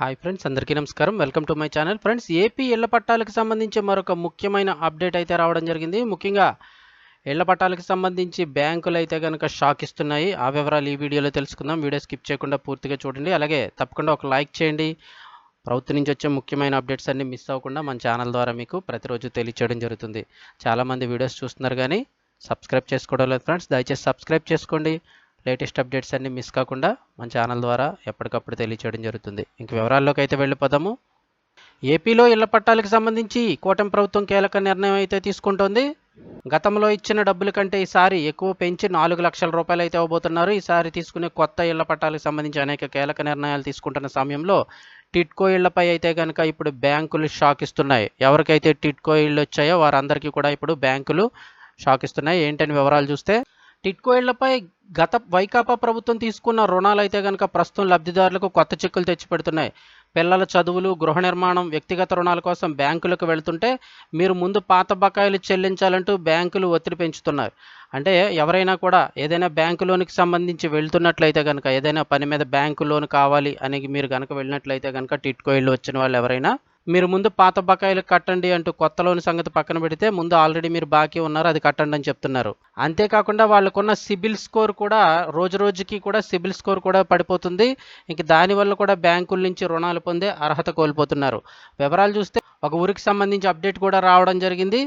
Hi friends అందరికీ నమస్కారం. Welcome to my channel. Friends AP ఇళ్ళ పట్టాలకు సంబంధించి మరొక ముఖ్యమైన అప్డేట్ అయితే రావడం జరిగింది. ముఖ్యంగా ఇళ్ళ పట్టాలకు సంబంధించి బ్యాంకులు అయితే కనుక షాక్ ఇస్తున్నాయి. ఆ వివరాలు ఈ వీడియోలో తెలుసుకుందాం. వీడియో స్కిప్ చేయకుండా పూర్తిగా చూడండి. అలాగే తప్పకుండా ఒక లైక్ చేయండి. ప్రభుత్వం నుంచి వచ్చే ముఖ్యమైన అప్డేట్స్ అన్ని మిస్ అవ్వకుండా మన ఛానల్ ద్వారా మీకు ప్రతిరోజు తెలియచేయడం జరుగుతుంది. చాలామంది వీడియోస్ చూస్తున్నారు కానీ సబ్స్క్రైబ్ చేసుకోవడం లేదు ఫ్రెండ్స్. దయచేసి సబ్స్క్రైబ్ చేసుకోండి. లేటెస్ట్ అప్డేట్స్ అన్ని మిస్ కాకుండా మన ఛానల్ ద్వారా ఎప్పటికప్పుడు తెలియచేయడం జరుగుతుంది. ఇంక వివరాల్లోకి అయితే వెళ్ళిపోదాము. ఏపీలో ఇళ్ళ పట్టాలకు సంబంధించి కూటమి ప్రభుత్వం కీలక నిర్ణయం అయితే తీసుకుంటోంది. గతంలో ఇచ్చిన డబ్బుల కంటే ఈసారి ఎక్కువ పెంచి నాలుగు లక్షల రూపాయలు అయితే ఇవ్వబోతున్నారు ఈసారి తీసుకునే కొత్త ఇళ్ళ పట్టాలకు సంబంధించి అనేక కీలక నిర్ణయాలు తీసుకుంటున్న సమయంలో టిట్కో ఇళ్ళపై అయితే కనుక ఇప్పుడు బ్యాంకులు షాక్ ఇస్తున్నాయి ఎవరికైతే టిట్కో ఇళ్ళు వచ్చాయో వారందరికీ కూడా ఇప్పుడు బ్యాంకులు షాక్ ఇస్తున్నాయి ఏంటని వివరాలు చూస్తే టిట్కో ఇళ్ళపై గత వైకాపా ప్రభుత్వం తీసుకున్న రుణాలు అయితే కనుక ప్రస్తుతం లబ్ధిదారులకు కొత్త చిక్కులు తెచ్చిపెడుతున్నాయి. పిల్లల చదువులు గృహ నిర్మాణం వ్యక్తిగత రుణాల కోసం బ్యాంకులకు వెళ్తుంటే మీరు ముందు పాత బకాయిలు చెల్లించాలంటూ బ్యాంకులు ఒత్తిడి పెంచుతున్నారు. అంటే ఎవరైనా కూడా ఏదైనా బ్యాంకు లోనికి సంబంధించి వెళ్తున్నట్లయితే కనుక ఏదైనా పని మీద బ్యాంకు లోన్ కావాలి అని మీరు కనుక వెళ్ళినట్లయితే కనుక టిట్కో ఇళ్ళు వచ్చిన వాళ్ళు ఎవరైనా మీరు ముందు పాత బకాయిలు కట్టండి అంటూ కొత్త లోన్ సంగతి పక్కన పెడితే ముందు ఆల్రెడీ మీరు బాకీ ఉన్నారు అది కట్టండి అని చెప్తున్నారు. అంతేకాకుండా వాళ్ళకున్న సిబిల్ స్కోర్ కూడా రోజు రోజుకి కూడా సిబిల్ స్కోర్ కూడా పడిపోతుంది. ఇంక దానివల్ల కూడా బ్యాంకుల నుంచి రుణాలు పొందే అర్హత కోల్పోతున్నారు. వివరాలు చూస్తే ఒక ఊరికి సంబంధించి అప్డేట్ కూడా రావడం జరిగింది.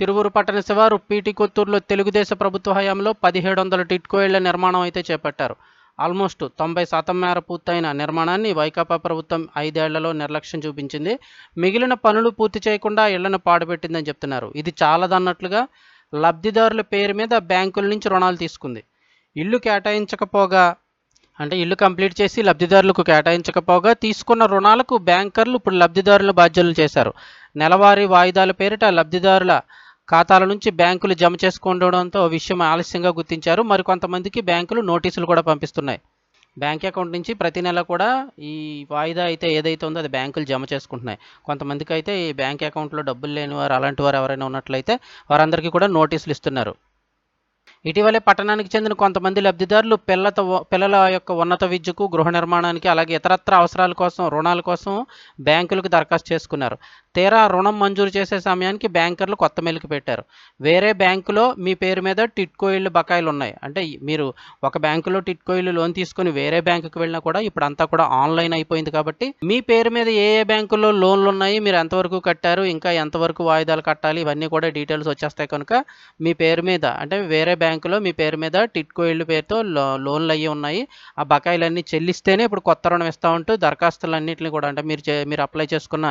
తిరువురు పట్టణ శివారు పీటి కొత్తూరులో తెలుగుదేశ ప్రభుత్వ హయాంలో పదిహేడు వందల టిట్కోయిళ్ళ నిర్మాణం అయితే చేపట్టారు. ఆల్మోస్ట్ తొంభై శాతం మేర పూర్తయిన నిర్మాణాన్ని వైకాపా ప్రభుత్వం ఐదేళ్ళలో నిర్లక్ష్యం చూపించింది. మిగిలిన పనులు పూర్తి చేయకుండా ఇళ్ళను పాడుపెట్టిందని చెప్తున్నారు. ఇది చాలదన్నట్లుగా లబ్ధిదారుల పేరు మీద బ్యాంకుల నుంచి రుణాలు తీసుకుంది. ఇల్లు కేటాయించకపోగా అంటే ఇల్లు కంప్లీట్ చేసి లబ్ధిదారులకు కేటాయించకపోగా తీసుకున్న రుణాలకు బ్యాంకర్లు ఇప్పుడు లబ్ధిదారుల బాధ్యతలు చేశారు. నెలవారీ వాయిదాల పేరిట లబ్ధిదారుల ఖాతాల నుంచి బ్యాంకులు జమ చేసుకుండడంతో విషయం ఆలస్యంగా గుర్తించారు. మరికొంతమందికి బ్యాంకులు నోటీసులు కూడా పంపిస్తున్నాయి. బ్యాంక్ అకౌంట్ నుంచి ప్రతి నెల కూడా ఈ వాయిదా అయితే ఏదైతే ఉందో అది బ్యాంకులు జమ చేసుకుంటున్నాయి. కొంతమందికి అయితే ఈ బ్యాంక్ అకౌంట్లో డబ్బులు లేని వారు అలాంటి వారు ఎవరైనా ఉన్నట్లయితే వారందరికీ కూడా నోటీసులు ఇస్తున్నారు. ఇటీవలే పట్టణానికి చెందిన కొంతమంది లబ్ధిదారులు పిల్లతో పిల్లల యొక్క ఉన్నత విద్యకు గృహ నిర్మాణానికి అలాగే ఇతరత్ర అవసరాల కోసం రుణాల కోసం బ్యాంకులకు దరఖాస్తు చేసుకున్నారు. తీరా రుణం మంజూరు చేసే సమయానికి బ్యాంకర్లు కొత్త మెలికి పెట్టారు. వేరే బ్యాంకులో మీ పేరు మీద టిట్కో ఇళ్ళు బకాయిలు ఉన్నాయి. అంటే మీరు ఒక బ్యాంకులో టిట్కో ఇళ్ళు లోన్ తీసుకొని వేరే బ్యాంకుకి వెళ్ళినా కూడా ఇప్పుడు అంతా కూడా ఆన్లైన్ అయిపోయింది కాబట్టి మీ పేరు మీద ఏ ఏ బ్యాంకుల్లో లోన్లు ఉన్నాయి మీరు ఎంతవరకు కట్టారు ఇంకా ఎంతవరకు వాయిదాలు కట్టాలి ఇవన్నీ కూడా డీటెయిల్స్ వచ్చేస్తాయి కనుక మీ పేరు మీద అంటే వేరే బ్యాంకులో మీ పేరు మీద టిట్కో ఇళ్ళు పేరుతో లో లోన్లు అయ్యి ఉన్నాయి. ఆ బకాయిలన్నీ చెల్లిస్తేనే ఇప్పుడు కొత్త రుణం ఇస్తా ఉంటూ దరఖాస్తులన్నింటినీ కూడా అంటే మీరు చే- మీరు అప్లై చేసుకున్న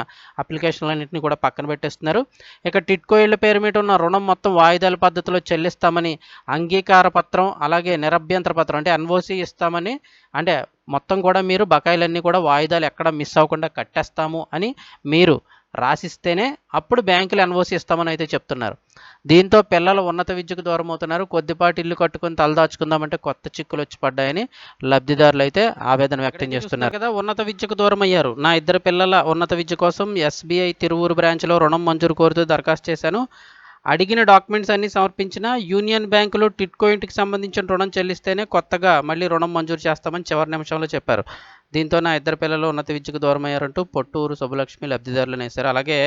అప్లికేషన్లన్నింటినీ కూడా పక్కన పెట్టేస్తున్నారు. ఇక టిట్కో ఇళ్ళ పేరు మీద ఉన్న రుణం మొత్తం వాయిదాల పద్ధతిలో చెల్లిస్తామని అంగీకార పత్రం అలాగే నిరభ్యంతర పత్రం అంటే ఎన్ఓసి ఇస్తామని అంటే మొత్తం కూడా మీరు బకాయిలన్నీ కూడా వాయిదాలు ఎక్కడ మిస్ అవ్వకుండా కట్టేస్తాము అని మీరు రాసిస్తేనే అప్పుడు బ్యాంకులు ఎన్ఓసి ఇస్తామని అయితే చెప్తున్నారు. దీంతో పిల్లలు ఉన్నత విద్యకు దూరం అవుతున్నారు కొద్దిపాటి ఇల్లు కట్టుకుని తలదాచుకుందామంటే కొత్త చిక్కులు వచ్చి పడ్డాయని లబ్ధిదారులు అయితే ఆవేదన వ్యక్తం చేస్తున్నారు కదా ఉన్నత విద్యకు దూరం అయ్యారు నా ఇద్దరు పిల్లల ఉన్నత విద్య కోసం ఎస్బీఐ తిరువూరు బ్రాంచ్లో రుణం మంజూరు కోరుతూ దరఖాస్తు చేశాను. అడిగిన డాక్యుమెంట్స్ అన్ని సమర్పించిన యూనియన్ బ్యాంకులో టిట్కో ఇంటికి సంబంధించిన రుణం చెల్లిస్తేనే కొత్తగా మళ్ళీ రుణం మంజూరు చేస్తామని చివరి నిమిషంలో చెప్పారు. దీంతో నా ఇద్దరు పిల్లలు ఉన్నత విద్యకు దూరమయ్యారంటూ పొట్టూరు సుబ్బలక్ష్మి లబ్ధిదారులను వేశారు అలాగే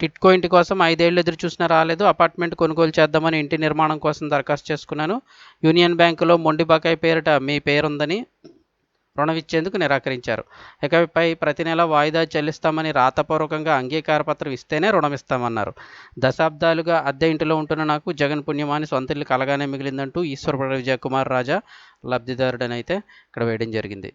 టిట్కో ఇంటి కోసం ఐదేళ్ళు ఎదురు చూసినా రాలేదు. అపార్ట్మెంట్ కొనుగోలు చేద్దామని ఇంటి నిర్మాణం కోసం దరఖాస్తు చేసుకున్నాను. యూనియన్ బ్యాంకులో మొండి బకాయి పేరిట మీ పేరుందని రుణం ఇచ్చేందుకు నిరాకరించారు ఇకపై ప్రతి నెల వాయిదా చెల్లిస్తామని రాతపూర్వకంగా అంగీకార పత్రం ఇస్తేనే రుణం ఇస్తామన్నారు దశాబ్దాలుగా అద్దె ఇంటిలో ఉంటున్న నాకు జగన్ పుణ్యమాని సొంత ఇల్లు కలగానే మిగిలిందంటూ ఈశ్వర విజయకుమార్ రాజా లబ్ధిదారుడనైతే ఇక్కడ వేయడం జరిగింది.